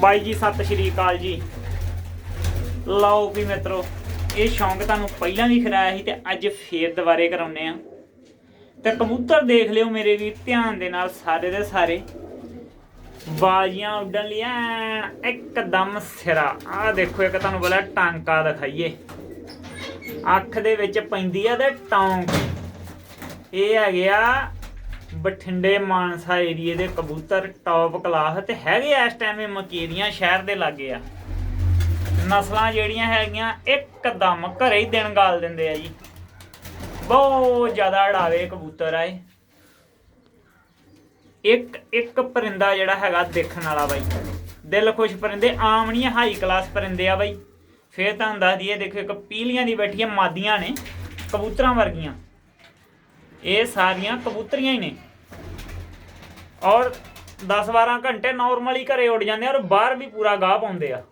ਬਾਈ ਜੀ, ਸਤਿ ਸ਼੍ਰੀ ਅਕਾਲ ਜੀ। ਲਓ ਵੀ ਮਿੱਤਰੋ, ਇਹ ਸ਼ੌਂਕ ਤੁਹਾਨੂੰ ਪਹਿਲਾਂ ਵੀ ਖਰਾਇਆ ਸੀ ਤੇ ਅੱਜ ਫੇਰ ਦੁਬਾਰੇ ਕਰਾਉਨੇ ਆ ਤੇ ਕਬੂਤਰ ਦੇਖ ਲਿਓ ਮੇਰੇ ਵੀ, ਧਿਆਨ ਦੇ ਨਾਲ ਸਾਰੇ ਦੇ ਸਾਰੇ। ਬਾਜੀਆਂ ਉੱਡਣ ਲਈ ਇੱਕਦਮ ਸਿਰਾ। ਆਹ ਦੇਖੋ, ਇੱਕ ਤੁਹਾਨੂੰ ਬੋਲਿਆ ਟਾਂਕਾ ਦਿਖਾਈਏ। ਅੱਖ ਦੇ ਵਿੱਚ ਪੈਂਦੀ ਆ ਤੇ ਟੌਂਕ। ਇਹ ਹੈਗੇ ਆ ਬਠਿੰਡੇ ਮਾਨਸਾ ਏਰੀਏ ਦੇ ਕਬੂਤਰ ਟੌਪ ਕਲਾਸ ਤੇ ਹੈਗੇ ਆ ਇਸ ਟਾਈਮ ਇਹ ਮਕੇਰੀਆਂ ਸ਼ਹਿਰ ਦੇ ਲਾਗੇ ਆ। ਨਸਲਾਂ ਜਿਹੜੀਆਂ ਹੈਗੀਆਂ, ਇੱਕਦਮ ਘਰੇ ਹੀ ਦਿਨ ਗਾਲ ਦਿੰਦੇ ਆ ਜੀ। ਬਹੁਤ ਜ਼ਿਆਦਾ ਅੜਾਵੇ ਕਬੂਤਰ ਆਏ ਇੱਕ ਇੱਕ ਪਰਿੰਦਾ ਜਿਹੜਾ ਹੈਗਾ ਦੇਖਣ ਵਾਲਾ ਬਾਈ। ਦਿਲ ਖੁਸ਼ ਪਰਿੰਦੇ, ਆਮ ਨਹੀਂ ਹਾਈ ਕਲਾਸ ਪਰਿੰਦੇ ਆ ਬਾਈ। ਫੇਰ ਤੁਹਾਨੂੰ ਦੱਸ ਦਈਏ, ਦੇਖੋ ਇੱਕ ਪੀਲੀਆਂ ਦੀ ਬੈਠੀਆਂ ਮਾਦੀਆਂ ਨੇ ਕਬੂਤਰਾਂ ਵਰਗੀਆਂ। ਇਹ ਸਾਰੀਆਂ ਕਬੂਤਰੀਆਂ ਹੀ ਨੇ। ਔਰ 10-12 ਘੰਟੇ ਨਾਰਮਲੀ ਘਰੇ ਉੱਡ ਜਾਂਦੇ ਔਰ ਬਾਹਰ ਵੀ ਪੂਰਾ ਗਾਹ ਪਾਉਂਦੇ ਆ।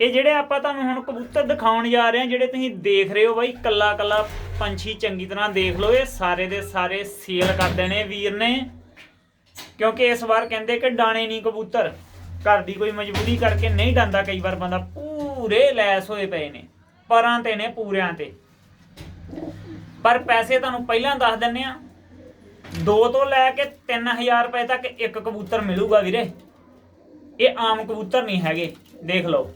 ਇਹ ਜਿਹੜੇ ਆਪਾਂ ਤੁਹਾਨੂੰ ਹੁਣ ਕਬੂਤਰ ਦਿਖਾਉਣ ਜਾ ਰਹੇ ਆ ਜਿਹੜੇ ਤੁਸੀਂ ਦੇਖ ਰਹੇ ਹੋ ਬਾਈ, ਕੱਲਾ ਕੱਲਾ ਪੰਛੀ ਚੰਗੀ ਤਰ੍ਹਾਂ ਦੇਖ ਲਓ, ਇਹ ਸਾਰੇ ਦੇ ਸਾਰੇ ਸੇਲ ਕਰ ਦੇਣੇ ਵੀਰ ਨੇ। ਕਿਉਂਕਿ ਇਸ ਵਾਰ ਕਹਿੰਦੇ ਕਿ ਡਾਣੇ ਨਹੀਂ ਕਬੂਤਰ। ਘਰ ਦੀ ਕੋਈ ਮਜਬੂਰੀ ਕਰਕੇ ਨਹੀਂ ਡਾਂਦਾ, ਕਈ ਵਾਰ ਬੰਦਾ ਪੂਰੇ ਲੈਸ ਹੋਏ ਪਏ ਨੇ, ਪਰਾਂ ਤੇ ਨੇ ਪੂਰਿਆਂ ਤੇ। ਪਰ ਪੈਸੇ ਤੁਹਾਨੂੰ ਪਹਿਲਾਂ ਦੱਸ ਦਿੰਨੇ ਆ। 2 ਤੋਂ ਲੈ ਕੇ 3000 ਰੁਪਏ ਤੱਕ ਇੱਕ ਕਬੂਤਰ ਮਿਲੂਗਾ ਵੀਰੇ। ਇਹ ਆਮ ਕਬੂਤਰ ਨਹੀਂ ਹੈਗੇ, ਦੇਖ ਲਓ।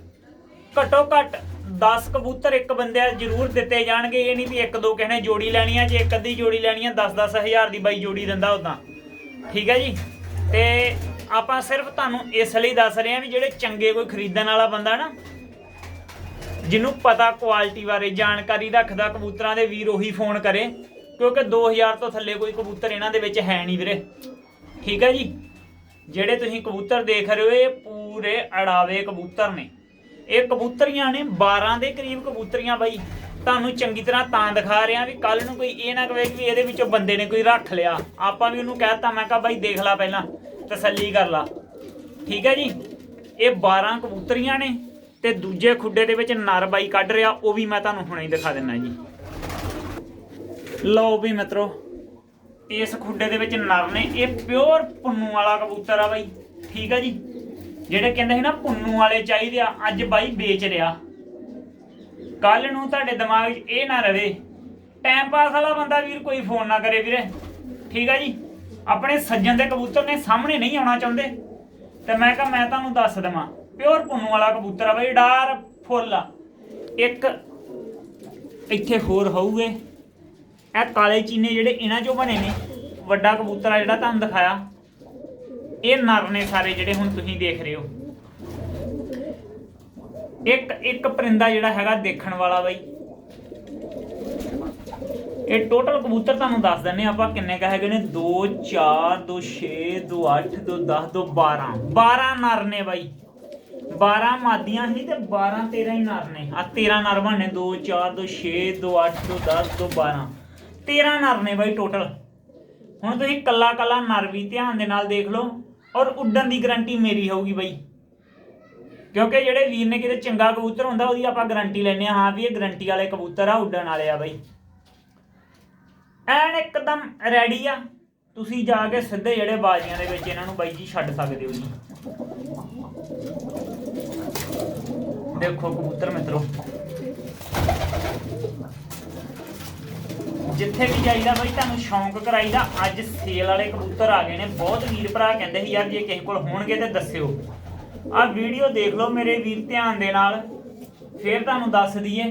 ਘੱਟੋ ਘੱਟ 10 ਕਬੂਤਰ ਇੱਕ ਬੰਦਿਆ ਜ਼ਰੂਰ ਦਿੱਤੇ ਜਾਣਗੇ। ਇਹ ਨਹੀਂ ਵੀ ਇੱਕ ਦੋ ਕਿਸੇ ਨੇ ਜੋੜੀ ਲੈਣੀ ਆ, ਜੇ ਇੱਕ ਅੱਧੀ ਜੋੜੀ ਲੈਣੀ ਆ 10-10 ਹਜ਼ਾਰ ਦੀ ਬਾਈ ਜੋੜੀ ਦਿੰਦਾ ਉਦਾਂ ਠੀਕ ਹੈ ਜੀ? ਤੇ ਆਪਾਂ ਸਿਰਫ ਤੁਹਾਨੂੰ ਇਸ ਲਈ ਦੱਸ ਰਹੇ ਆ ਵੀ ਜਿਹੜੇ ਚੰਗੇ ਕੋਈ ਖਰੀਦਣ ਵਾਲਾ ਬੰਦਾ ਨਾ ਜਿਹਨੂੰ ਪਤਾ ਕੁਆਲਿਟੀ ਬਾਰੇ, ਜਾਣਕਾਰੀ ਰੱਖਦਾ ਕਬੂਤਰਾਂ ਦੇ ਵੀਰ ਉਹੀ ਫੋਨ ਕਰੇ, ਕਿਉਂਕਿ 2000 ਤੋਂ ਥੱਲੇ ਕੋਈ ਕਬੂਤਰ ਇਹਨਾਂ ਦੇ ਵਿੱਚ ਹੈ ਨਹੀਂ ਵੀਰੇ। ਠੀਕ ਹੈ ਜੀ? ਜਿਹੜੇ ਤੁਸੀਂ ਕਬੂਤਰ ਦੇਖ ਰਹੇ ਹੋ, ਇਹ ਪੂਰੇ ਅੜਾਵੇ ਕਬੂਤਰ ਨੇ। ਇਹ ਕਬੂਤਰੀਆਂ ਨੇ 12 ਦੇ ਕਰੀਬ ਕਬੂਤਰੀਆਂ ਬਾਈ। ਤੁਹਾਨੂੰ ਚੰਗੀ ਤਰ੍ਹਾਂ ਤਾਂ ਦਿਖਾ ਰਿਹਾ ਵੀ ਕੱਲ ਨੂੰ ਕੋਈ ਇਹ ਨਾ ਕਵੇ ਕਿ ਇਹਦੇ ਵਿੱਚੋਂ ਬੰਦੇ ਨੇ ਕੋਈ ਰੱਖ ਲਿਆ। ਆਪਾਂ ਵੀ ਉਹਨੂੰ ਕਹਿਤਾ ਮੈਂ ਕਿਹਾ ਬਾਈ ਦੇਖ ਲੈ ਪਹਿਲਾਂ, ਤਸੱਲੀ ਕਰ ਲਾ। ਠੀਕ ਹੈ ਜੀ? ਇਹ 12 ਕਬੂਤਰੀਆਂ ਨੇ। ਤੇ ਦੂਜੇ ਖੁੱਡੇ ਦੇ ਵਿੱਚ ਨਰ ਬਾਈ ਕੱਢ ਰਿਹਾ, ਉਹ ਵੀ ਮੈਂ ਤੁਹਾਨੂੰ ਹੁਣੇ ਹੀ ਦਿਖਾ ਦਿੰਨਾ ਜੀ। ਲਓ ਵੀ ਮਿੱਤਰੋ, ਇਸ ਖੁੱਡੇ ਦੇ ਵਿੱਚ ਨਰ ਨੇ, ਇਹ ਪਿਓਰ ਪੁੰਨੂ ਵਾਲਾ ਕਬੂਤਰ ਆ ਬਾਈ, ਠੀਕ ਆ ਜੀ? ਜਿਹੜੇ ਕਹਿੰਦੇ ਸੀ ਨਾ, ਪੁੰਨੂ ਵਾਲੇ ਚਾਹੀਦੇ ਆ, ਅੱਜ ਬਾਈ ਵੇਚ ਰਿਹਾ। ਕੱਲ ਨੂੰ ਤੁਹਾਡੇ ਦਿਮਾਗ 'ਚ ਇਹ ਨਾ ਰਵੇ ਟਾਈਮ ਪਾਸ ਵਾਲਾ ਬੰਦਾ ਵੀਰ ਕੋਈ ਫੋਨ ਨਾ ਕਰੇ ਵੀਰੇ, ਠੀਕ ਆ ਜੀ? ਆਪਣੇ ਸੱਜਣ ਦੇ ਕਬੂਤਰ ਨੇ ਸਾਹਮਣੇ ਨਹੀਂ ਆਉਣਾ ਚਾਹੁੰਦੇ, ਤੇ ਮੈਂ ਕਿਹਾ ਮੈਂ ਤੁਹਾਨੂੰ ਦੱਸ ਦਵਾਂ ਪਿਓਰ ਪੁੰਨੂ ਵਾਲਾ ਕਬੂਤਰ ਆ ਬਾਈ, ਡਾਰ ਫੁੱਲ ਆ। ਇੱਕ ਇੱਥੇ ਹੋਰ ਹੋਊਗੇ। ਇਹ ਕਾਲੇ ਚੀਨੇ ਜਿਹੜੇ ਇਹਨਾਂ ਚੋਂ ਬਣੇ ਨੇ, ਵੱਡਾ ਕਬੂਤਰ ਆ ਜਿਹੜਾ ਤੁਹਾਨੂੰ ਦਿਖਾਇਆ। ਇਹ ਨਰ ਨੇ ਸਾਰੇ ਜਿਹੜੇ ਹੁਣ ਤੁਸੀਂ ਦੇਖ ਰਹੇ ਹੋ। ਇੱਕ ਇੱਕ ਪਰਿੰਦਾ ਜਿਹੜਾ ਹੈਗਾ ਦੇਖਣ ਵਾਲਾ ਬਾਈ। ਇਹ ਟੋਟਲ ਕਬੂਤਰ ਤੁਹਾਨੂੰ ਦੱਸ ਦਿੰਨੇ ਆਪਾਂ ਕਿੰਨੇ ਕ ਹੈਗੇ ਨੇ। 2 4 2 6 2 8 2 10 2 12 12 ਨਰ ਨੇ ਬਾਈ। 12 ਮਾਦੀਆਂ ਸੀ ਤੇ 12 13 ਹੀ ਨਰ ਨੇ। ਆ 13 ਨਰ ਬਣਨੇ 2 4 2 6 2 8 2 10 2 12 13 ਨਰ ਨੇ ਬਾਈ ਟੋਟਲ ਹੁਣ ਤੁਸੀਂ ਕੱਲਾ ਕੱਲਾ ਨਰ ਵੀ ਧਿਆਨ ਦੇ ਨਾਲ ਦੇਖ ਲਓ ਔਰ ਉੱਡਣ ਦੀ ਗਾਰੰਟੀ ਮੇਰੀ ਹੋਊਗੀ ਬਾਈ। ਕਿਉਂਕਿ ਜਿਹੜੇ ਵੀਰ ਨੇ ਕਿਤੇ ਚੰਗਾ ਕਬੂਤਰ ਹੁੰਦਾ, ਉਹਦੀ ਆਪਾਂ ਗਾਰੰਟੀ ਲੈਨੇ ਆ ਹਾਂ ਵੀ ਇਹ ਗਾਰੰਟੀ ਵਾਲੇ ਕਬੂਤਰ ਆ, ਉੱਡਣ ਵਾਲੇ ਆ ਬਾਈ। ਐਨ ਇੱਕਦਮ ਰੈਡੀ ਆ। ਤੁਸੀਂ ਜਾ ਕੇ ਸਿੱਧੇ ਜਿਹੜੇ ਬਾਜ਼ੀਆਂ ਦੇ ਵਿੱਚ ਇਹਨਾਂ ਨੂੰ ਬਾਈ ਜੀ ਛੱਡ ਸਕਦੇ ਹੋ ਜੀ। ਦੇਖੋ ਕਬੂਤਰ ਮਿੱਤਰੋ। ਜਿੱਥੇ ਵੀ ਜਾਈਦਾ ਬਈ, ਤੁਹਾਨੂੰ ਸ਼ੌਂਕ ਕਰਾਈਦਾ। ਅੱਜ ਸੇਲ ਵਾਲੇ ਕਬੂਤਰ ਆ ਗਏ ਨੇ। ਬਹੁਤ ਵੀਰ ਭਰਾ ਕਹਿੰਦੇ ਸੀ, ਯਾਰ ਜੇ ਕਿਸੇ ਕੋਲ ਹੋਣਗੇ ਤੇ ਦੱਸਿਓ। ਆਹ ਵੀਡੀਓ ਦੇਖ ਲਓ ਮੇਰੇ ਵੀਰ ਧਿਆਨ ਦੇ ਨਾਲ। ਫਿਰ ਤੁਹਾਨੂੰ ਦੱਸ ਦਈਏ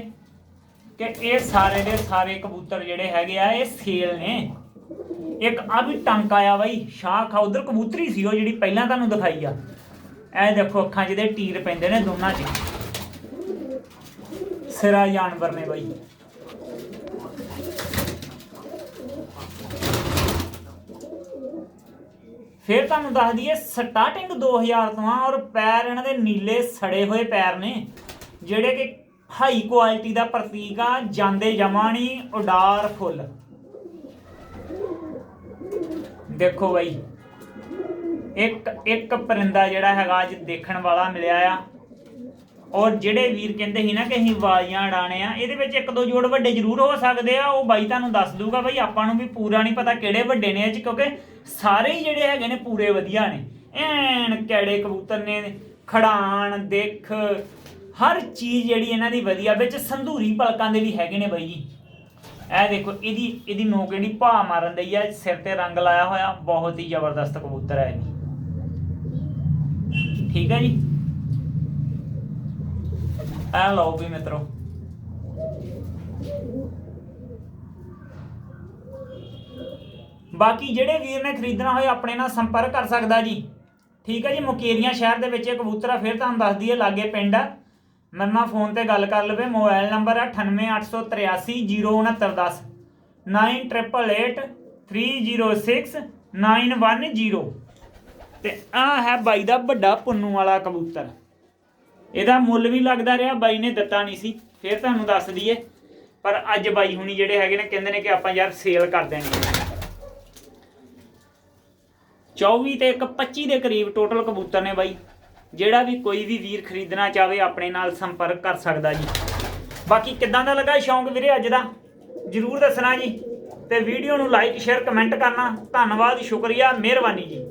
ਕਿ ਇਹ ਸਾਰੇ ਦੇ ਸਾਰੇ ਕਬੂਤਰ ਜਿਹੜੇ ਹੈਗੇ ਆ, ਇਹ ਸੇਲ ਨੇ। ਇੱਕ ਆ ਵੀ ਟੰਕ ਆਇਆ ਬਾਈ, ਸ਼ਾਹ ਆ ਉਧਰ ਕਬੂਤਰੀ ਸੀ ਉਹ ਜਿਹੜੀ ਪਹਿਲਾਂ ਤੁਹਾਨੂੰ ਦਿਖਾਈ ਆ। ਇਹ ਦੇਖੋ ਅੱਖਾਂ ਜਿਹਦੇ ਟੀਰ ਪੈਂਦੇ ਨੇ ਦੋਨਾਂ 'ਚ। ਸਿਰਾ ਜਾਨਵਰ ਨੇ ਬਾਈ। ਫਿਰ ਤੁਹਾਨੂੰ ਦੱਸ ਦਈਏ, ਸਟਾਰਟਿੰਗ 2000 ਤੋਂ ਆ ਔਰ ਪੈਰ ਇਹਨਾਂ ਦੇ ਨੀਲੇ ਸੜੇ ਹੋਏ ਪੈਰ ਨੇ, ਜਿਹੜੇ ਕਿ ਹਾਈ ਕੁਆਲਿਟੀ ਦਾ ਪ੍ਰਤੀਕ ਆ, ਜਾਂਦੇ ਜਮਾਣੀ, ਉਡਾਰ ਫੁੱਲ। ਦੇਖੋ ਬਾਈ ਇੱਕ ਇੱਕ ਪਰਿੰਦਾ ਜਿਹੜਾ ਹੈਗਾ ਅੱਜ ਦੇਖਣ ਵਾਲਾ ਮਿਲਿਆ ਆ। ਔਰ ਜਿਹੜੇ ਵੀਰ ਕਹਿੰਦੇ ਸੀ ਨਾ ਕਿ ਅਸੀਂ ਵਾਲੀਆਂ ਉਡਾਣੇ ਆ, ਇਹਦੇ ਵਿੱਚ ਇੱਕ ਦੋ ਜੋੜ ਵੱਡੇ ਜ਼ਰੂਰ ਹੋ ਸਕਦੇ ਆ, ਉਹ ਬਾਈ ਤੁਹਾਨੂੰ ਦੱਸ ਦੂਗਾ ਬਈ ਆਪਾਂ ਨੂੰ ਵੀ ਪੂਰਾ ਨਹੀਂ ਪਤਾ ਕਿਹੜੇ ਵੱਡੇ ਨੇ ਇਹ ਚ, ਕਿਉਂਕਿ ਸਾਰੇ ਹੀ ਜਿਹੜੇ ਹੈਗੇ ਨੇ ਪੂਰੇ ਵਧੀਆ ਨੇ। ਐਨ ਕਿਹੜੇ ਕਬੂਤਰ ਨੇ ਖੜਾਣ ਦੇਖ, ਹਰ ਚੀਜ਼ ਜਿਹੜੀ ਇਹਨਾਂ ਦੀ ਵਧੀਆ, ਵਿੱਚ ਸੰਧੂਰੀ ਪਲਕਾਂ ਦੇ ਵੀ ਹੈਗੇ ਨੇ ਬਾਈ ਜੀ। ਇਹ ਦੇਖੋ, ਇਹਦੀ ਇਹਦੀ ਨੋਕ ਜਿਹੜੀ ਭਾ ਮਾਰਨ ਦਈ ਆ, ਸਿਰ ਤੇ ਰੰਗ ਲਾਇਆ ਹੋਇਆ, ਬਹੁਤ ਹੀ ਜ਼ਬਰਦਸਤ ਕਬੂਤਰ ਹੈ ਇਹ ਠੀਕ ਹੈ ਜੀ? ਆ ਲਓ ਵੀ ਮਿੱਤਰੋ। ਬਾਕੀ ਜਿਹੜੇ ਵੀਰ ਨੇ ਖਰੀਦਣਾ ਹੋਏ ਆਪਣੇ ਨਾਲ ਸੰਪਰਕ ਕਰ ਸਕਦਾ ਜੀ। ਠੀਕ ਹੈ ਜੀ, ਮੁਕੇਰੀਆਂ ਸ਼ਹਿਰ ਦੇ ਵਿੱਚ ਇਹ ਕਬੂਤਰ ਆ, ਫਿਰ ਤੁਹਾਨੂੰ ਦੱਸ ਦਈਏ ਲਾਗੇ ਪਿੰਡ। ਆ ਮੇਰੇ ਨਾਲ ਫੋਨ ਤੇ ਗੱਲ ਕਰ ਲਵੇ, ਮੋਬਾਈਲ ਨੰਬਰ ਹੈ 9883306910 9888306910 ਤੇ ਆ ਹੈ ਬਾਈ ਦਾ ਵੱਡਾ ਪੁੰਨੂ ਵਾਲਾ ਕਬੂਤਰ। ਇਹਦਾ ਮੁੱਲ ਵੀ ਲੱਗਦਾ ਰਿਹਾ, ਬਾਈ ਨੇ ਦਿੱਤਾ ਨਹੀਂ ਸੀ। ਫਿਰ ਤੁਹਾਨੂੰ ਦੱਸ ਦਈਏ, ਪਰ ਅੱਜ ਬਾਈ ਹੁਣੀ ਜਿਹੜੇ ਹੈਗੇ ਨੇ, ਕਹਿੰਦੇ ਨੇ ਕਿ ਆਪਾਂ ਯਾਰ ਸੇਲ ਕਰ ਦੇਣੀ ਹੈ। 24 ਤੇ ਇੱਕ 25 ਦੇ ਕਰੀਬ ਟੋਟਲ ਕਬੂਤਰ ਨੇ ਬਾਈ। ਜਿਹੜਾ ਵੀ ਕੋਈ ਵੀ ਵੀਰ ਖਰੀਦਣਾ ਚਾਹਵੇ, ਆਪਣੇ ਨਾਲ ਸੰਪਰਕ ਕਰ ਸਕਦਾ ਜੀ। ਬਾਕੀ ਕਿੱਦਾਂ ਦਾ ਲੱਗਾ ਸ਼ੌਂਕ ਵੀਰੇ ਅੱਜ ਦਾ? ਜਰੂਰ ਦੱਸਣਾ ਜੀ। ਤੇ ਵੀਡੀਓ ਨੂੰ ਲਾਈਕ ਸ਼ੇਅਰ ਕਮੈਂਟ ਕਰਨਾ। ਧੰਨਵਾਦ, ਸ਼ੁਕਰੀਆ, ਮਿਹਰਬਾਨੀ ਜੀ।